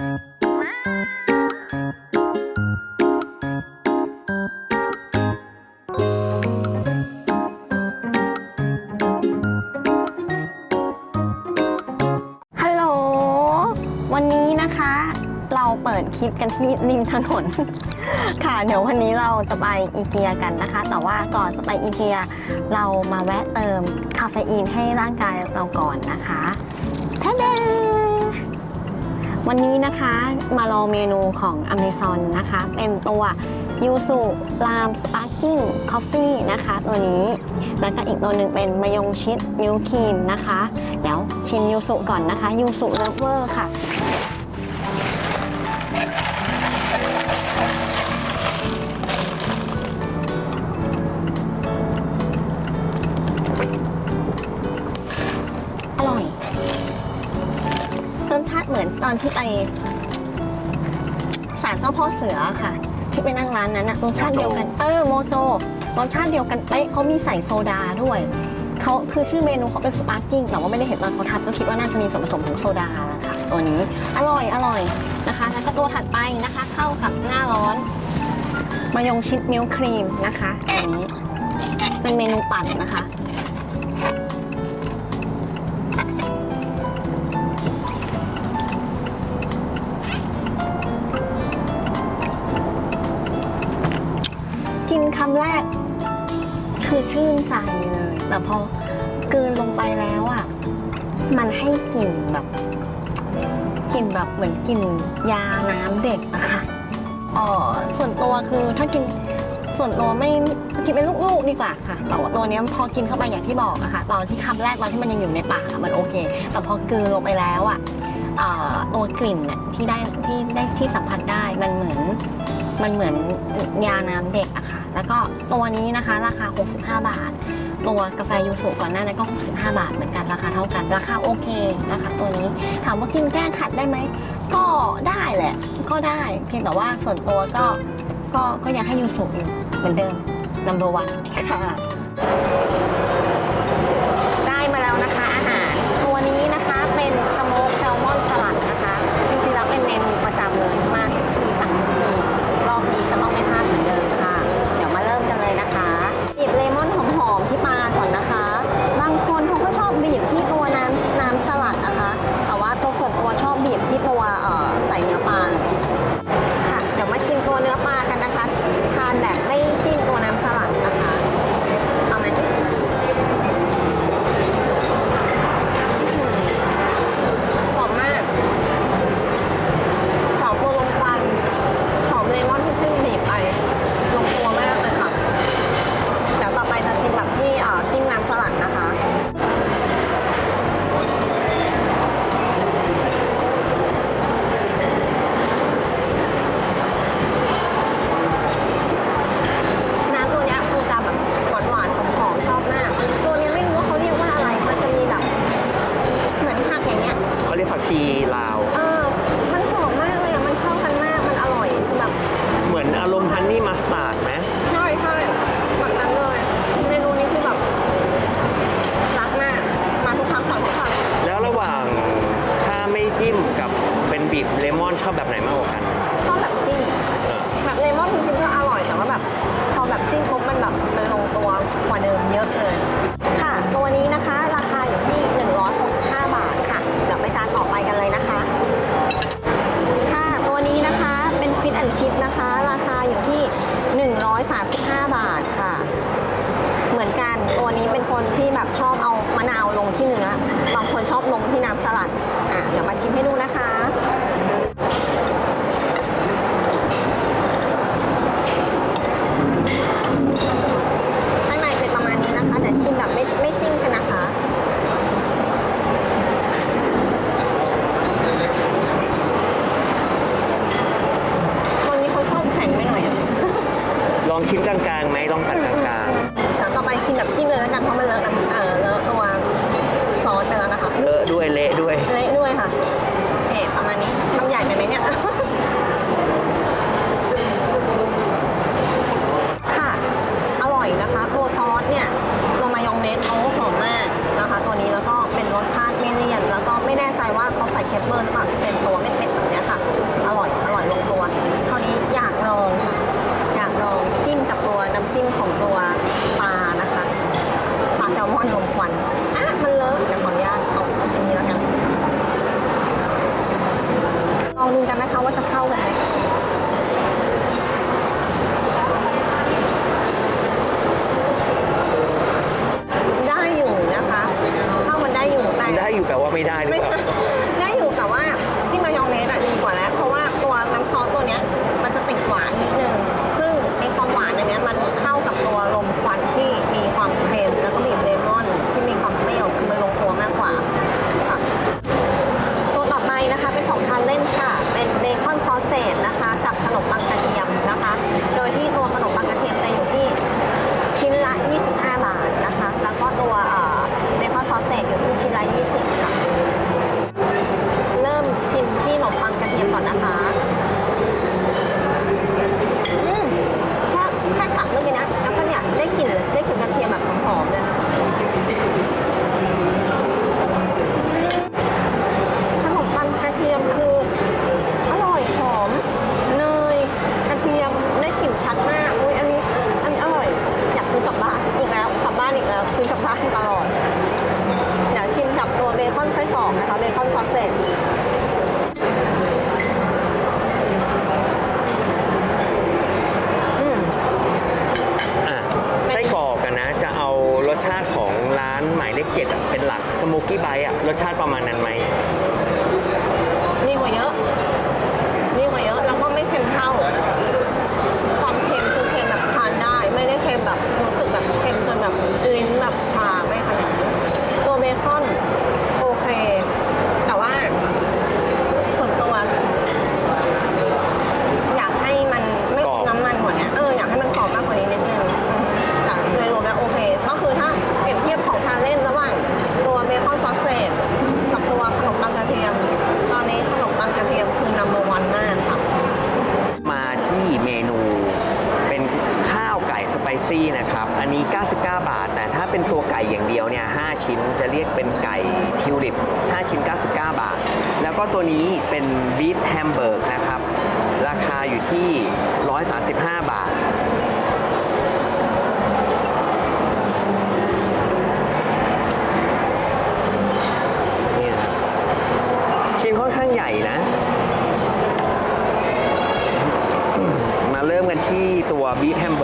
ฮัลโหล วันนี้นะคะ เราเปิดคลิปกันที่ริมถนน ค่ะ เดี๋ยววันนี้เราจะไปอีเกียกันนะคะ แต่ว่าก่อนจะไปอีเกีย เรามาแวะเติมคาเฟอีนให้ร่างกายเราก่อนนะคะท่าเด วันนี้นะคะมาลองเมนูของ Amazon นะคะ เป็นตัวยูสุลามสปาร์กิ้งคอฟฟี่นะคะ ตัวนี้ แล้วก็อีกตัวหนึ่งเป็นมายงชิดมิลครีมนะคะ เดี๋ยวชิมยูสุก่อนนะคะยูสุเลเวอร์ค่ะ อนตอนที่ไปศาลเจ้าพ่อเสือค่ะ ที่ไปนั่งร้านนั้นอะรสชาติเดียวกันเออโมโจรสชาติเดียวกันเป๊ะเขามีใส่โซดาด้วยเขาคือชื่อเมนูเขาเป็นสปาร์กิ้งแต่ว่าไม่ได้เห็นตอนเขาทำก็คิดว่าน่าจะมีส่วนผสมของโซดาค่ะตัวนี้อร่อยอร่อยนะคะ แล้วก็ตัวถัดไปนะคะ เข้ากับหน้าร้อน มายงชิดมิลครีมนะคะอันนี้เป็นเมนูปั่นนะคะ พอกลืนลงไปแล้วอะมันให้กลิ่นแบบกลิ่นแบบเหมือนกลิ่นยาน้ำเด็กอะค่ะอ๋อส่วนตัวคือถ้ากินส่วนตัวไม่กินเป็นลูกๆดีกว่าค่ะแต่ว่าตัวนี้พอกินเข้าไปอย่างที่บอกอะค่ะตอนที่คำแรกตอนที่มันยังอยู่ในปากมันโอเค แต่พอกลืนลงไปแล้วอะเอ่อตัวกลิ่นน่ะที่ได้ที่ได้ที่สัมผัสได้มันเหมือนมันเหมือนยาน้ำเด็กอะค่ะ แล้วก็ตัวนี้นะคะราคา 65 บาท ตัวกาแฟยูสุก่อนหน้านั้นก็ 65 บาทเหมือนกันราคาเท่ากัน ราคาโอเคนะคะตัวนี้ถามว่ากินแก้ขัดได้ไหม ก็ได้แหละ ก็ได้ เพียงแต่ว่าส่วนตัวก็ก็ก็ยังให้ยูสุอยู่เหมือนเดิม number one ค่ะ มาชิมให้ดู 话 meet him。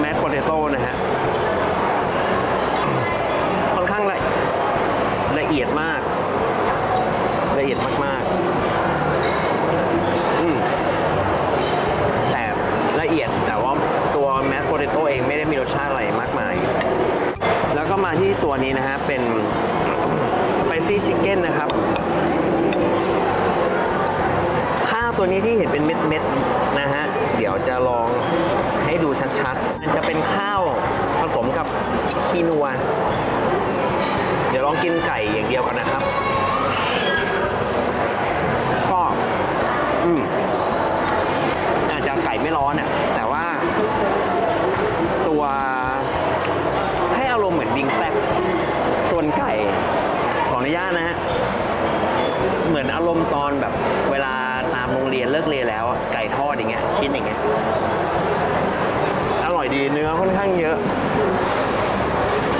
แมสโปเตโต้นะฮะ ค่อนข้างละละเอียดมาก ละเอียดมากๆแต่ละเอียดแต่ว่าตัวแมสโปเตโต้เองไม่ได้มีรสชาติอะไรมากมาย แล้วก็มาที่ตัวนี้นะฮะ เป็นสไปซี่ชิคเก้นนะครับ ตัวนี้ที่เห็นเป็นเม็ดๆนะฮะ เดี๋ยวจะลองให้ดูชัดๆมันจะเป็นข้าวผสมกับคีนัว เดี๋ยวลองกินไก่อย่างเดียวกันนะครับ ก็อืมอาจจะไก่ไม่ร้อนอะแต่ว่า ตัวให้อารมณ์เหมือนดิงแป๊กส่วนไก่ขออนุญาตนะฮะ เหมือนอารมณ์ตอนแบบเวลา ตามโรงเรียนเลิกเรียนแล้วไก่ทอดอย่างเงี้ยชิ้นอย่างเงี้ยอร่อยดีเนื้อค่อนข้างเยอะ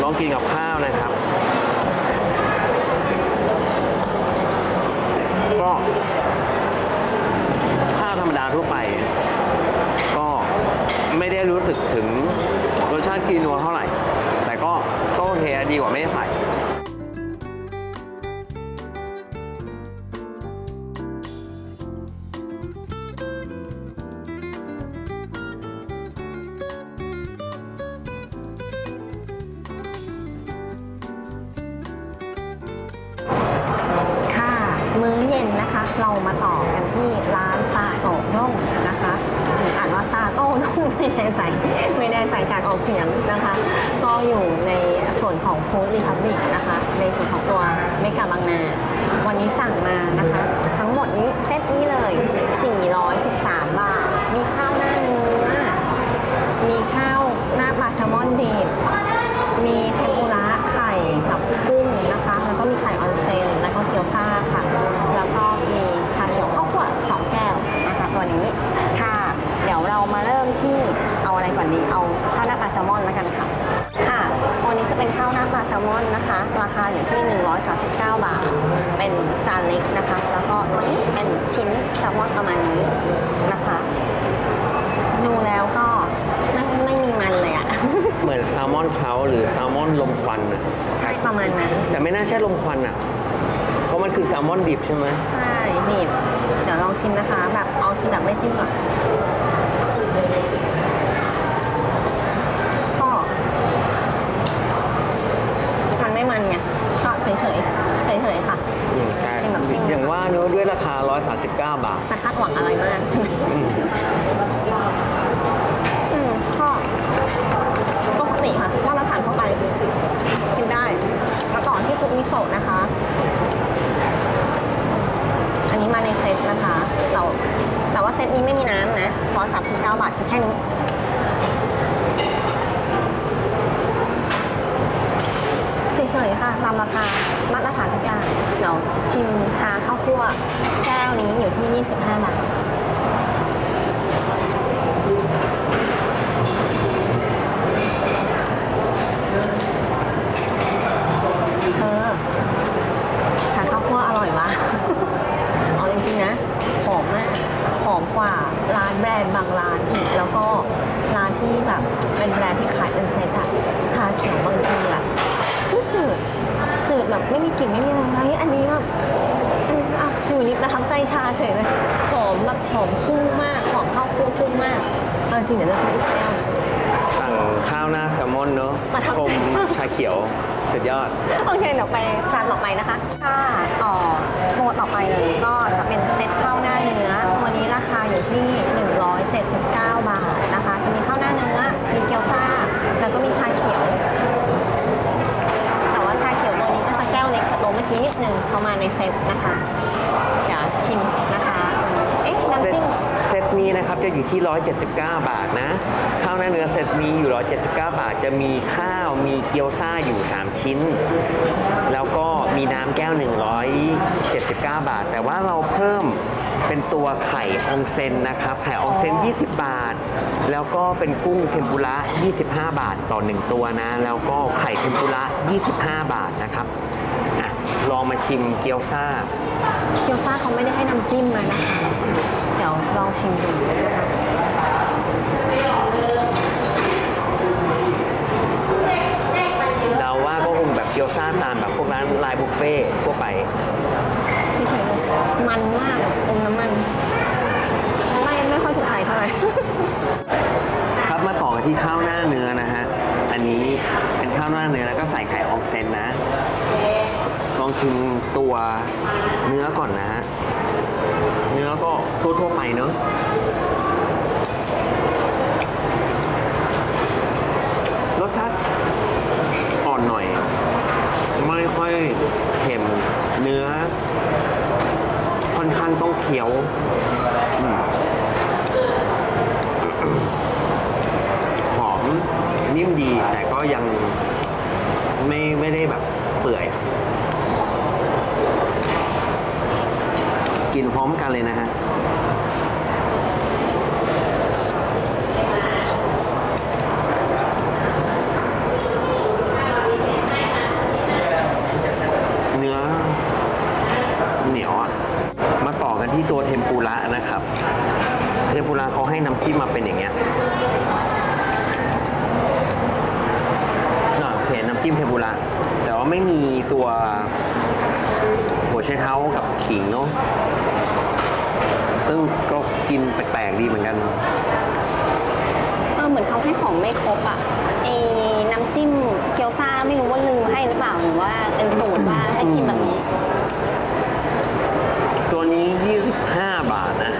ลองกินกับข้าวนะครับ ก็ข้าวธรรมดาทั่วไป ก็ไม่ได้รู้สึกถึงรสชาติกีนัวเท่าไหร่ื้อเย็นนะคะ เรามาต่อกันที่ร้านซาโต้น่งนะคะอ่านว่าซาโต้น่งไม่แน่ใจไม่แน่ใจการออกเสียงนะคะ ก็อยู่ในส่วนของฟู้ดรีพับลิกนะคะ ในส่วนของตัวเมกาบางนา วันนี้สั่งมานะคะ ทั้งหมดนี้เซตนี้เลย 413 บาท มีข้าวหน้าเนื้อมีข้าวหน้าปลาแซลมอนดิบมี ซลมอนนะคะ ราคาอยู่ที่ 139 บาท เป็นจานเล็กนะคะ แล้วก็ตัวนี้เป็นชิ้นแซลมอนประมาณนี้นะคะ ดูแล้วก็ไม่ไม่มีมันเลยอะ เหมือนแซลมอนเท้าหรือแซลมอนลมควันอะใช่ประมาณนั้น แต่ไม่น่าใช่ลมควันอะเพราะมันคือแซลมอนดิบใช่ไหมใช่นี่เดี๋ยวลองชิมนะคะ แบบเอาชิมแบบไม่จิ้มก่อนก็มันไม่มันไงก็เฉยๆเฉยๆค่ะ อืมใช่ ชิมแบบจริ งอย่างว่าเนื้อะด้วยราคา 139 บาท จะคาดหวังอะไรมากใช่ไหมอืมอืมก็ปกติค่ะมาตรฐานทั่วไปกินได้ มาต่อที่ซุปมิโซะนะคะ อันนี้มาในเซตนะคะแต่แต่ว่าเซตนี้ไม่มีน้ำนะ139บาทคือแค่นี้ เฉยๆค่ะ ตามราคามาตรฐานทุกอย่างเดี๋ยวชิมชาข้าวคั่วแก้วนี้อยู่ที่ 25 บาทเออชาข้าวคั่วอร่อยวะ เอาจริงๆนะหอมมากหอมกว่าร้านแบรนด์บางร้านอีก แล้วก็ร้านที่แบบเป็นแบรนด์ที่ขายเป็นเซตอะชาเขียวบางทีอะจืดจืดๆจืด แบบไม่มีกลิ่นไม่มีอะไรอันนี้แบบอืมอะอยู่นิดประทับใจชาเฉยเลยหอมแบบหอมพุ่งมากหอมข้าวคั่วพุ่งมากเอาจริงเดี๋ยวจะซื้ออีกแก้ว สั่งข้าวหน้าแซลมอนเนอะประทับชใจมมากชาเขียวสุดยอด โอเคเดี๋ยวไปจานต่อไปนะคะ ค่ะต่อโมต่อไปเลยก็จะเป็นเซตข้าวหน้าเนื้อตัวนี้ราคาอยู่ที่ 179 บาทนะคะ จะมีข้าวหน้าเนื้อ มีเกี๊ยวซ่า แล้วก็มีชาเขียว แต่ว่าชาเขียวตัวนี้ก็จะแก้วเล็กกว่าตัวเมื่อกี้นิดนึง เข้ามาในเซตนะคะเดี๋ยวชิมนะคะ เอ๊ะซตน้ำจิ้มเซตนี้นะครับจะอยู่ที่ 179 บาทนะ ข้าวหน้าเนื้อเซตนี้อยู่ 179 บาท จะมีข้าวมีเกี๊ยวซ่าอยู่ 3 ชิ้น แล้วก็มีน้ำแก้ว 179 บาท แต่ว่าเราเพิ่มเป็นตัวไข่องเซนนะครับ ไข่องเซน 20 บาท แล้วก็เป็นกุ้งเทมปุระ 25 บาทต่อ 1 ตัวนะ แล้วก็ไข่เทมปุระ 25 บาทนะครับ ลองมาชิมเกี๊ยวซ่า เกี๊ยวซ่าเขาไม่ได้ให้น้ำจิ้มมานะคะ เดี๋ยวลองชิมดูนะคะ องชิมตัวเนื้อก่อนนะฮะ เนื้อก็ทั่วๆไปเนอะรสชาติอ่อนหน่อย ไม่ค่อยเค็มเนื้อ ค่อนข้างต้องเคี้ยวหอมนิ่มดีแต่ก็ยังไม่ไม่ได้แบบเปื่อย กินพร้อมกันเลยนะฮะเนื้อเหนียวอะมาต่อกันที่ตัวเทมปุระนะครับ เทมปุระเขาให้น้ำจิ้มมาเป็นอย่างเงี้ยน่ะเคน้ำจิ้มเทมปุระแต่ว่าไม่มีตัวหัวไชเท้ากับขิงเนาะ ซึ่งก็กินแปลกๆดีเหมือนกัน เออเหมือนเขาให้ของไม่ครบอะไอ้น้ำจิ้มเกี๊ยวซ่าไม่รู้ว่าลืมให้หรือเปล่าหรือว่าเป็นสูตรว่าให้กินแบบนี้ ตัวนี้ 25 บาทนะ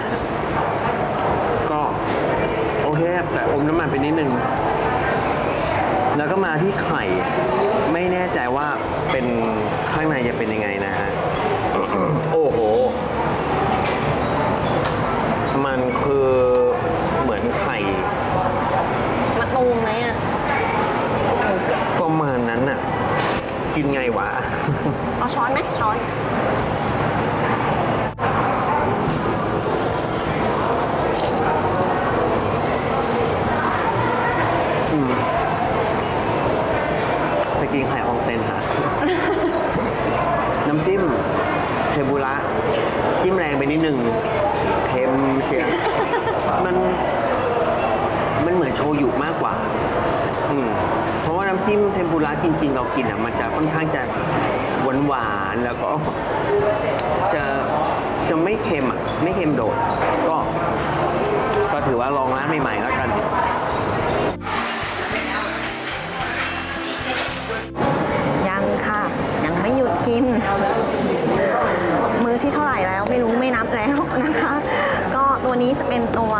ก็ โอเค แต่อมน้ำมันไปนิดนึง แล้วก็มาที่ไข่ ไม่แน่ใจว่าเป็นข้างในจะเป็นยังไงนะฮะ กินไงวะ เอาช้อนไหมช้อน ไปกินไข่อองเซนค่ะ น้ำจิ้มเทมปุระจิ้มแรงไปนิดนึงเค็มเชียร์มัน มันเหมือนโชยุมากกว่า อืมเพราะว่าน้ำจิ้มเทมปุระจริงๆ เรากินอะมันจะค่อนข้างจะหวานหวานๆแล้วก็จะจะไม่เค็มอะไม่เค็มโดด ก็ก็ถือว่าลองร้านใหม่ๆแล้วกันยังค่ะ ยังไม่หยุดกิน มือที่เท่าไหร่แล้วไม่รู้ไม่นับแล้วนะคะ ก็ตัวนี้จะเป็นตัว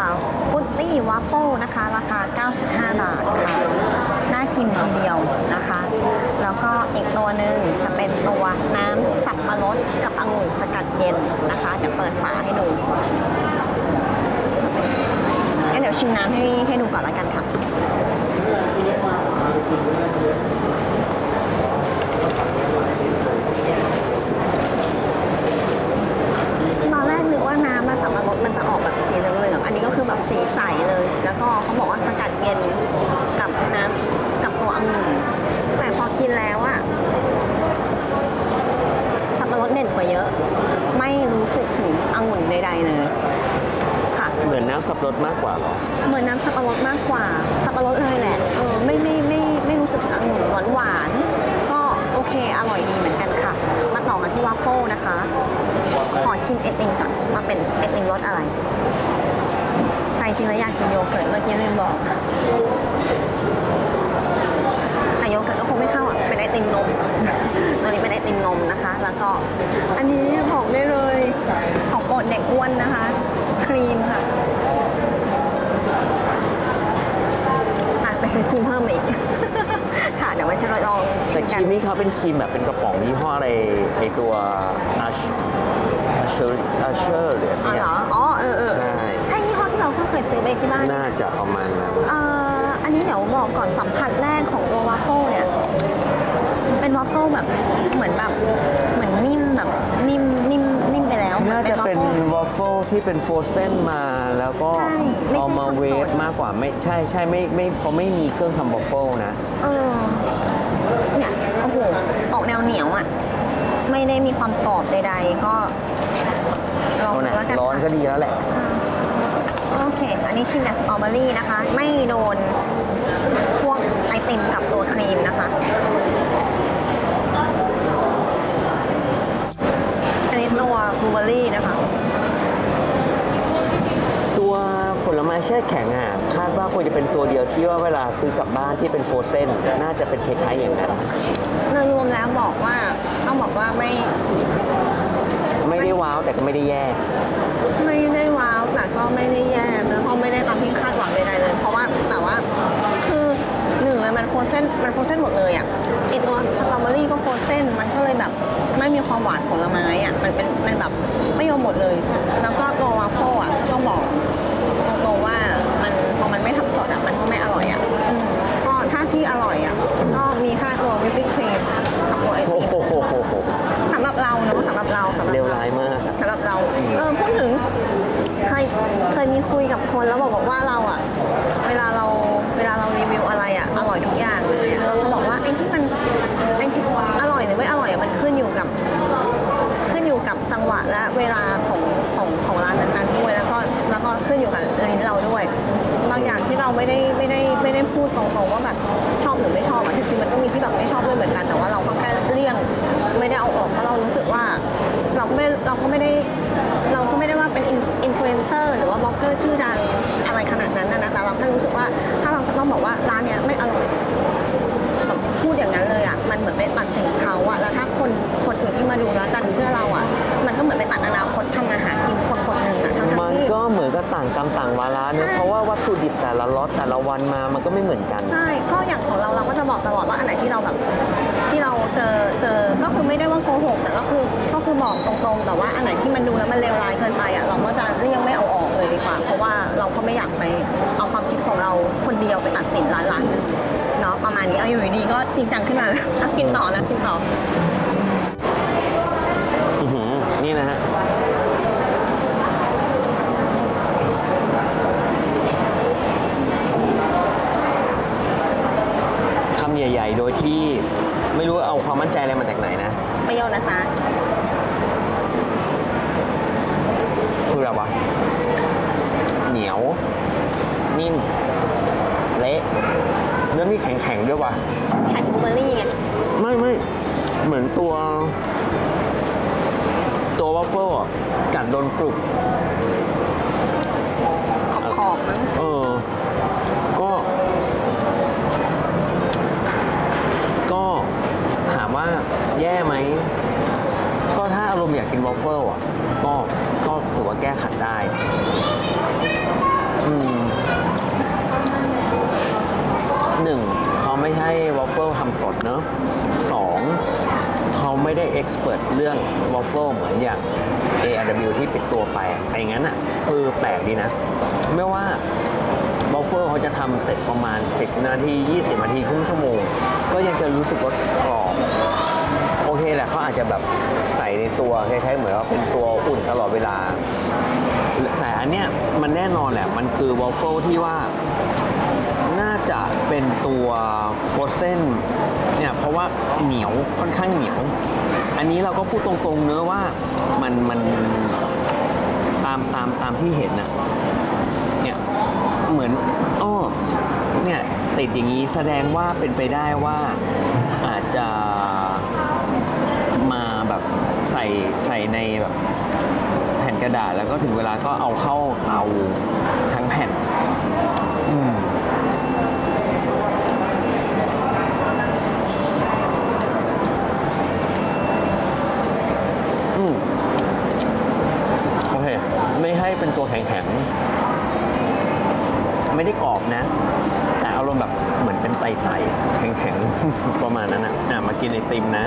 ฟุตตี้วัฟเฟิลนะคะ ราคา 95 บาทค่ะ น่ากินทีเดียวนะคะ แล้วก็อีกตัวหนึ่งจะเป็นตัวน้ำสับปะรดกับองุ่นสกัดเย็นนะคะเดี๋ยวเปิดฝาให้ดูงั้นเดี๋ยวชิมน้ำให้ให้ดูก่อนละกันค่ะ ตอนแรกนึกว่าน้ำมาสับปะรดมันจะออกแบบสีเหลืองๆ อันนี้ก็คือแบบสีใสเลย แล้วก็เขาบอกว่าสกัดเย็นกับน้ำกับตัวองุ่น แต่พอกินแล้วอะสับปะรดเด่นกว่าเยอะ ไม่รู้สึกถึงองุ่นใดๆเลย ค่ะ เหมือนน้ำ สับปะรดมากกว่าเหรอ เหมือนน้ำสับปะรดมากกว่า สับปะรดเลยแหละเออไม่ไม่ไม่ไม่รู้สึกถึงองุ่นหวานหวานๆก็โอเคอร่อยดีเหมือนกันค่ะ มาต่อกันที่วาฟเฟิลนะคะขอชิมไอติมก่อนมาเป็นไอติมรสอะไร ใจจริงแล้วอยากกินโยเกิร์ตเมื่อกี้ลืมบอกแต่โยเกิร์ตก็คงไม่เข้าอะเป็นไอติมนมตัวนี้เป็นไอติมนมนะคะ แล้วก็อันนี้บอกได้เลยของโปรดเด็กอ้วนนะคะ ครีมค่ะ อะไปซื้อครีมเพิ่มมาอีก ค่ะเดี๋ยวไว้ฉันลองชิแต่มคกัรีนมนี่เขาเป็นครีมแบบเป็นกระป๋องยี่ห้ออะไรไอตัวอาชอาเชอร์อาเชอร์หรืออ๋อะอไรเหรออ๋อเออเออใช่ ใช่ยี่ห้อที่เราก็เคยซื้อไปที่บ้าน น่าจะประมาณนั้นเอ่ออันนี้เดี๋ยวบอกก่อนสัมผัสแรกของตัววาฟเฟิลเนี่ย เป็นวาฟเฟิลแบบเหมือนแบบเหมือนนิ่มแบบนิ่มนิ่ม นิ่มไปแล้วน่าจะเป็นวาฟฟิลวอฟเฟิลที่เป็นโฟรเซนมาแล้วก็ใช่ไม่ใช่เอามาทำสดเวฟมากกว่าไม่ใช่ใช่ไม่ไม่เขาไม่มีเครื่องทำวอฟเฟิลนะ เออเนี่ยโอ้โหออกแนวเหนียวอะ ไม่ได้มีความกรอบใดๆ ก็ลองเอาดูนะแล้วกันร้อนค่ะก็ดีแล้วแหละ โอเค อันนี้ชิมแบบสตรอเบอรี่นะคะ ไม่โดนพวกไอติมกับตัวครีมนะคะ อันนี้ตัวบลูเบอรี่นะคะ ตัวผ ลไม้แช่แข็งอะคาดว่าควรจะเป็นตัวเดียวที่ว่าเวลาซื้อกลับบ้านที่เป็นโฟรเซนน่าจะเป็นคล้ายๆอย่างนั้นโดยรวมแล้วบอกว่าต้องบอกว่าไม่ ไม่ได้ว้าวแต่ก็ไม่ได้แย่ ไม่ได้ว้าวแต่ก็ไม่ได้แย่แล้วก็ไม่ได้ตามที่คาดหวังใดๆเลย เพราะว่าแต่ว่าคือหนึ่งเลยมันโฟรเซนมันโฟรเซนหมดเลยอะไอตัวสตรอเบอรี่ก็โฟรเซนมันก็เลยแบบไม่มีความหวานผลไม้อะมันเป็นมันแบบไม่ยอมหมดเลย แล้วก็ตัววาฟเฟิลอะต้องบอกตรงๆว่ามันพอมันไม่ทำส ดอะมันก็ไม่อร่อยอะอืมก็ถ้าที่อร่อยอะก็มีค่าตัววิปปิ้งครีมกับตัวไอโอ้ติมโหสำหรับเราเนอะสำหรับเราสำหรับ เลวเราร้ายมากอะ สำหรับเราเออพูดถึงเคยเคยมีคุยกับคนแล้วบอกบอกว่าเราอะเวลาเราเวลาเรารีวิวอะไรอะอร่อยทุกอย่างเลยอะเราจะบอกว่าไอ้ที่มันไอ้ที่อร่อยหรือไม่อร่อยอะมันขึ้นอยู่กับ ขึ้นอยู่กับจังหวะและเวลาของของของร้านนั้นๆด้วยแล้วก็แล้วก็ขึ้นอยู่กับลิ้นเราด้วยบางอย่างที่ ไม่ได้ไม่ได้ไม่ได้พูดตรงๆว่าแบบชอบหรือไม่ชอบอะจริงๆมันก็มีที่แบบไม่ชอบด้วยเหมือนกัน แต่ว่าเราก็แค่เลี่ยง ไม่ได้เอาออกเพราะเรารู้สึกว่า เราไม่เราก็ไม่ได้เราก็ไม่ได้ว่าเป็นอินฟลูเอนเซอร์หรือว่าบล็อกเกอร์ชื่อดังอะไรขนาดนั้นนะแต่เราแค่รู้สึกว่าถ้าเราจะต้องบอกว่าร้านเนี้ยไม่อร่อยพูดอย่างนั้นเลยอะมันเหมือนไปตัดสินเขาอะแล้วถ้าคนคนอื่นที่มาดูแล้วตัดเชื่อเราอะมันก็เหมือนไปตัดอนาคตทำอาหาร ใช่ เพราะว่าวัตถุดิบแต่ละล็อตแต่ละวันมามันก็ไม่เหมือนกัน ใช่ ก็อย่างของเราเราก็จะบอกตลอดว่าอันไหนที่เราแบบที่เราเจอเจอ ก็คือไม่ได้ว่าโกหก แต่ก็คือก็คือบอกตรงๆ แต่ว่าอันไหนที่มันดูแล้วมันเลวร้ายเกินไปอะเราก็จะเลี่ยงไม่เอาออกเลยดีกว่า เพราะว่าเราก็ไม่อยากไปเอาความคิดของเราคนเดียวไปตัดสินร้านร้านหนึงเนาะประมาณนี้เอาอยู่ดีๆก็จริงจังขึ้นมาแล้วอะกินต่อนะกินต่อ อื้อหือนี่นะฮะ ใหญ่ ๆ โดยที่ไม่รู้เอาความมั่นใจอะไรมาจากไหนนะประโยชน์นะจ๊ะคืออะไรวะเหนียว นิ่ม เละแล้วมีแข็งๆด้วยวะแข่งบลูเบอร์รี่ไงไม่ไม่เหมือนตัว ตัววัฟเฟิลอะกัดโดนกรุบขอบๆมั้งเออ ก็ถามว่าแย่ไหม ก็ถ้าอารมณ์อยากกินวอฟเฟิลอะ ก็ก็ถือว่าแก้ขัดได้อืมหนึ่งเขาไม่ให้วอฟเฟิลทำสดเนอะสองเขาไม่ได้เอ็กซ์เพรสเรื่องวอฟเฟิลเหมือนอย่าง ARW ที่ปิดตัวไปไอ้งั้นอะคือแปลกดีนะ ไม่ว่าบอฟเฟอร์เขาจะทำเสร็จประมาณ 10 นาที 20 นาที ครึ่งชั่วโมง ก็ยังจะรู้สึกว่ากรอบโอเคแหละเขาอาจจะแบบใส่ในตัวคล้ายๆเหมือนว่าเป็นตัวอุ่นตลอดเวลา แต่อันเนี้ยมันแน่นอนแหละ มันคือวอฟเฟิลที่ว่าน่าจะเป็นตัวฟรอสเซนเนี่ยเพราะว่าเหนียวค่อนข้างเหนียว อันนี้เราก็พูดตรงๆเนอะว่ามันมันตามตามตามที่เห็นอะเนี่ยเหมือนอ้อเนี่ย ติดอย่างนี้แสดงว่าเป็นไปได้ว่าอาจจะมาแบบใส่ใส่ในแบบแผ่นกระดาษแล้วก็ถึงเวลาก็เอาเข้าเตาทั้งแผ่น อืมโอเค ไม่ให้เป็นตัวแข็งๆ ไม่ได้กรอบนะ มณ์แบบเหมือนเป็นไตๆแข็งๆ ประมาณนั้นนะอะมากินไอติมนะ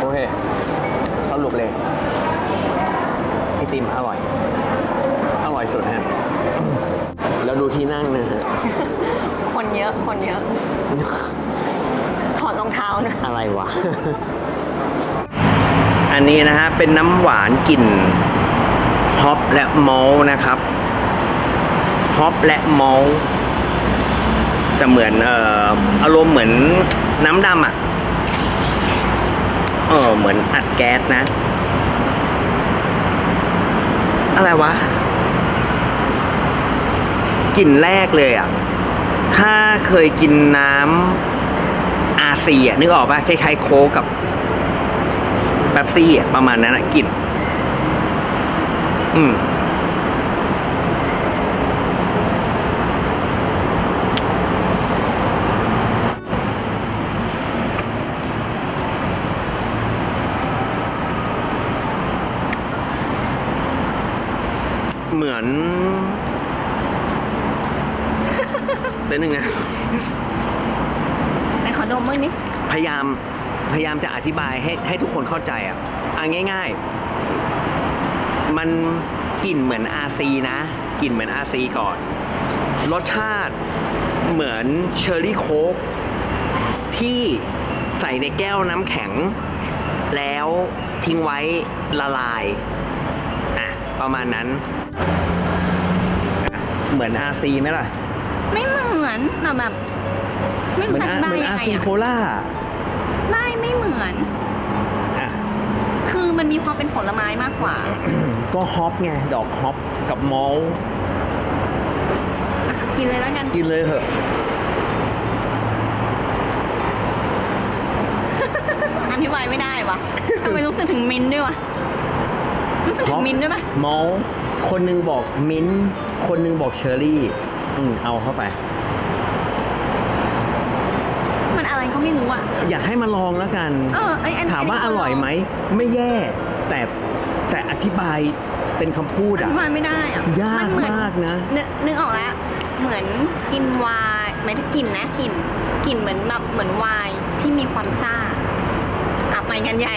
โอเค สรุปเลย ไอติมอร่อย อร่อยสุดฮะ แล้วดูที่นั่งนะฮะ คนเยอะ คนเยอะ ถอดรองเท้านะ อะไรวะ อันนี้นะฮะ เป็นน้ำหวานกลิ่น ฮอปและมอลต์นะครับฮอปและมอลต์จะเหมือนเอ่ออารมณ์เหมือนน้ำดำอะเออเหมือนอัดแก๊สนะ อะไรวะกลิ่นแรกเลยอะ ถ้าเคยกินน้ำอาซีอะนึกออกป่ะคล้ายๆโคกับแป๊บซี่อะประมาณนั้นอะกลิ่น อืมเหมือนเดี๋ยวนึงนะไหนขอดมบ้างนิพยายามพยายามจะอธิบายให้ให้ทุกคนเข้าใจอะเอาง่าย ๆ มันกลิ่นเหมือนอาซีนะกลิ่นเหมือนอาซีก่อน รสชาติเหมือนเชอร์รี่โค้กที่ใส่ในแก้วน้ำแข็ง แล้วทิ้งไว้ละลายอะประมาณนั้นอะเหมือนอาซีไหมล่ะ ไม่เหมือนแต่แบบ ไม่เหมืรู้อนจะออาธิบายเหมือนยังอาไงซีอะโคล่าไม่ไม่เหมือนอะคือ มันมีความเป็นผลไม้มากกว่า ก็ฮอปไง ดอกฮอปกับมอลต์อะกินเลยแล้วกัน กินเลยเหอะ อธิบายไม่ได้วะทำไมรู้สึกถึงมินท์ด้วยวะ รู้สึกถึงมินท์ด้วยไหมมอลต์คนหนึงบอกมิ้นท์คนหนึงบอกเชอร์รี่ อืมเอาเข้าไป มันอะ ไรอะไรก็ไม่รู้อะ อยากให้มาลองแล้วกัน เออไอ้อันถามว่าอร่อยไหม ไม่แย่ แต่แต่อธิบายเป็นคำพูดออะ ธิบายไม่ได้อะยากนเหอนมากนะ นึกนึกออกแล้ว เหมือนกินไวน์หมายถึงกลิ่นนะกลิ่นกลิ่นเหมือนแบบเหมือนไวน์ที่มีความซ่าอะไปกันใหญ่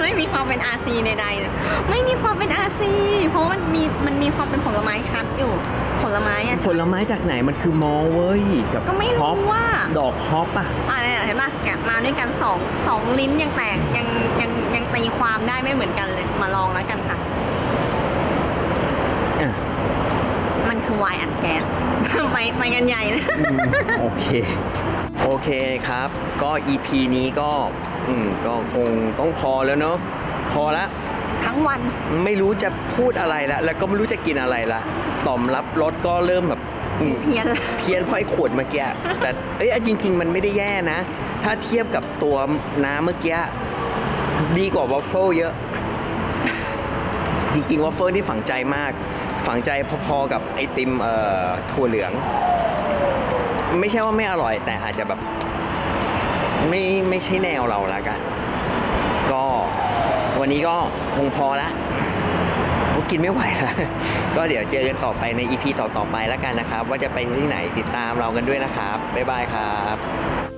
ไม่มีความเป็นอาซีใดๆเลยไม่มีความเป็นอาซีเพราะมันมีมันมีความเป็นผลไม้ชัดอยู่ ผลไม้อะผลไม้จากไหนมันคือมอลเว้ยกับก็ไม่ฮอรู้ปว่า ดอกฮอปอะอะเนี่ยเห็นปะแกะมาด้วยกันสองสองลิ้นยังแตกยังยังยังตีความได้ไม่เหมือนกันเลยมาลองแล้วกันค่ะ อะมันคือไวน์อัดแก๊ส ไปไปกันใหญ่นะ อืมโอเค โอเคครับ ก็ EP นี้ก็ อืมก็คงต้องพอแล้วเนาะพอละทั้งวัน ไม่รู้จะพูดอะไรละแล้วก็ไม่รู้จะกินอะไรละต่อมรับรสก็เริ่มแบบอืมเพี้ยนละ เพี้ยนเพราะไอ้ขวดเมื่อกี้แต่เอ้ยจริง ๆ มันไม่ได้แย่นะ ถ้าเทียบกับตัวน้ำเมื่อกี้ดีกว่าวอฟเฟิลเยอะ จริงๆวอฟเฟิลนี่ฝังใจมาก ฝังใจพอๆกับไอติมเอ่อถั่วเหลือง ไม่ใช่ว่าไม่อร่อยแต่อาจจะแบบ ไม่ไม่ใช่แนวเราละกัน ก็วันนี้ก็คงพอละกกินไม่ไหวแล้วก็เดี๋ยวเจอกันต่อไปใน EP ต่อๆไปแล้วกันนะครับ ว่าจะไปที่ไหนติดตามเรากันด้วยนะครับ บ๊ายบายครับ